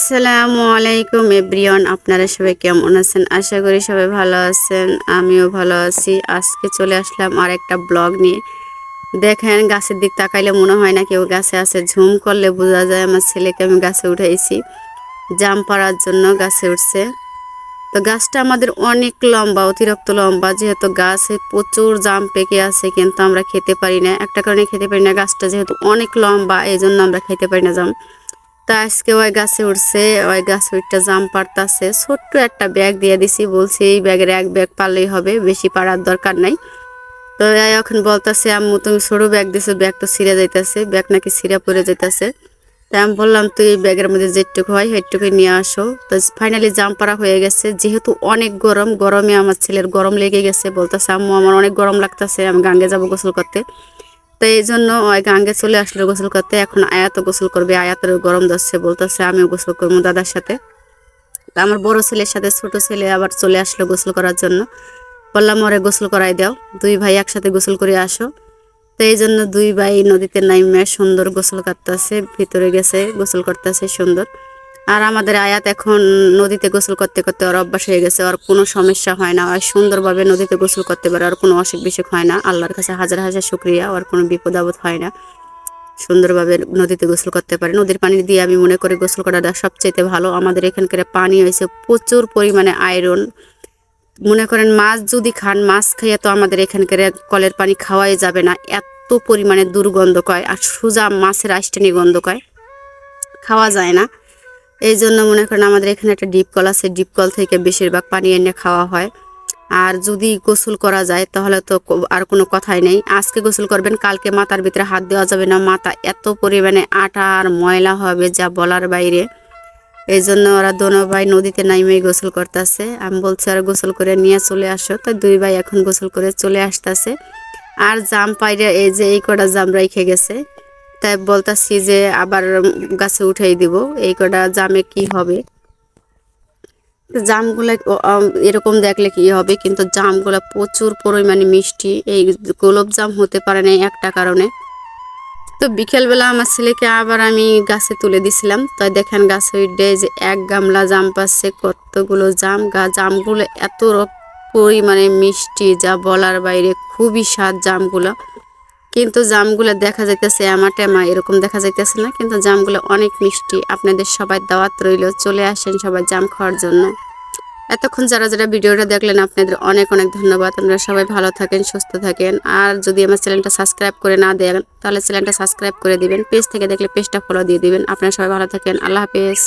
আসসালামু আলাইকুম এভরিওয়ান, আপনারা সবাই কেমন আছেন? আশা করি সবাই ভালো আছেন, আমিও ভালো আছি। আজকে চলে আসলাম আর একটা ব্লগ নিয়ে। দেখেন, গাছের দিক তাকাইলে মনে হয় না কেউ গাছে আছে। ঝুম করলে বোঝা যায় আমার ছেলেকে আমি গাছে উঠাইছি। জাম পাড়ার জন্য গাছে উঠছে। তো গাছটা আমাদের অনেক লম্বা, অতিরিক্ত লম্বা। যেহেতু গাছে প্রচুর জাম পেকে আছে, কিন্তু আমরা খেতে পারি না। একটা কারণে খেতে পারি না গাছটা যেহেতু অনেক লম্বা এই জন্য আমরা খেতে পারি না জাম। তা আজকে ওই গাছে উঠছে ওই গাছে উঠটা জাম পারতাছে ছোট্ট একটা ব্যাগ দিয়ে দিছি, বলছি এই ব্যাগের এক ব্যাগ পারলেই হবে, বেশি পারার দরকার নাই। তো এখন বলতাছে, আম্মু, তুমি ছোট ব্যাগ দিছো ব্যাগ তো ছিঁড়ে যাইতেছে ব্যাগ নাকি ছিঁড়ে পড়ে যাইতাছে। তাই আমি বললাম, তুই এই ব্যাগের মধ্যে যেটুকু হয় সেটুকু নিয়ে আসো। তো ফাইনালি জাম পাড়া হয়ে গেছে, যেহেতু অনেক গরম, গরমে আমার ছেলের গরম লেগে গেছে, বলতেছে, আম্মু, আমার অনেক গরম লাগতেছে, আমি গাঙ্গে যাব গোসল করতে। তো এই জন্য গাঙ্গে চলে আসলো গোসল করতে। এখন আয়াত গোসল করবে আয়াতের গরম ধরছে বলতেছে, আমিও গোসল করব দাদার সাথে। আমার বড় ছেলের সাথে ছোট ছেলে আবার চলে আসলো গোসল করার জন্য। বললাম, ওরে গোসল করাই দাও, দুই ভাই একসাথে গোসল করে আসো। তো এই জন্য দুই ভাই নদীতে নাইমে সুন্দর গোসল করতেছে, ভিতরে গেছে, গোসল করতেছে সুন্দর। আর আমাদের আয়াত এখন নদীতে গোসল করতে করতে ওর অভ্যাস হয়ে গেছে ওর কোনো সমস্যা হয় না। আর সুন্দরভাবে নদীতে গোসল করতে পারে, আর কোনো অসুখ বিসুখ হয় না। আল্লাহর কাছে হাজার হাজার শুক্রিয়া ওর কোনো বিপদ আপদ হয় না। সুন্দরভাবে নদীতে গোসল করতে পারে। নদীর পানি দিয়ে আমি মনে করি গোসল করাটা সবচেয়ে ভালো। আমাদের এখানকার পানি হয়েছে প্রচুর পরিমাণে আয়রন। মনে করেন মাছ যদি খান, মাছ খাইয়ে তো আমাদের এখানকার কলের পানি খাওয়াই যাবে না। এত পরিমাণে দুর্গন্ধ কয়, আর সোজা মাছের আইসটানি গন্ধ কয়। খাওয়া যায় না। এই জন্য মনে করেন আমাদের এখানে একটা ডিপ কল আছে। ডিপ কল থেকে বেশিরভাগ পানি এনে খাওয়া হয়। আর যদি গোসল করা যায়, তাহলে তো আর কোনো কথাই নেই। আজকে গোসল করবেন, কালকে মাথার ভিতরে হাত দেওয়া যাবে না। মাথা এত পরিমাণে আটা আর ময়লা হবে যা বলার বাইরে। এই জন্য ওরা দোনো ভাই নদীতে নাইমেই গোসল করতেছে। আমি বলছি, আর গোসল করে নিয়ে চলে আসো। তো দুই ভাই এখন গোসল করে চলে আসতেছে। আর জাম পাইরে এই যে এই কটা জাম রেখে গেছে। তাই বলতাছি যে আবার গাছে উঠাই দিব। এই কটা জামে কি হবে? জামগুলো এরকম দেখলে কি হবে? কিন্তু জামগুলো প্রচুর পরিমাণে মিষ্টি। এই গোলাপ জাম হতে পারে না একটা কারণে। তো বিকেলবেলা আমার ছেলেকে আবার আমি গাছে তুলে দিছিলাম। তো দেখেন গাছে উঠে যে এক গামলা জাম পাচ্ছে, কতগুলো জাম। গা, জামগুলো এত পরিমাণে মিষ্টি, যা বলার বাইরে খুবই স্বাদ জামগুলো। কিন্তু জামগুলো দেখা যাইতেছে, আমার টেমা এরকম দেখা যাইতেছে না, কিন্তু জামগুলো অনেক মিষ্টি। আপনাদের সবাই দাওয়াত রইল, চলে আসেন সবাই জাম খাওয়ার জন্য। এতক্ষণ যারা যারা ভিডিওটা দেখলেন, আপনাদের অনেক অনেক ধন্যবাদ। আপনারা সবাই ভালো থাকেন, সুস্থ থাকেন। আর যদি আমার চ্যানেলটা সাবস্ক্রাইব করে না দেন, তাহলে চ্যানেলটা সাবস্ক্রাইব করে দিবেন। পেজ থেকে দেখলে পেজটা ফলো দিয়ে দিবেন। আপনারা সবাই ভালো থাকেন। আল্লাহ হাফেজ।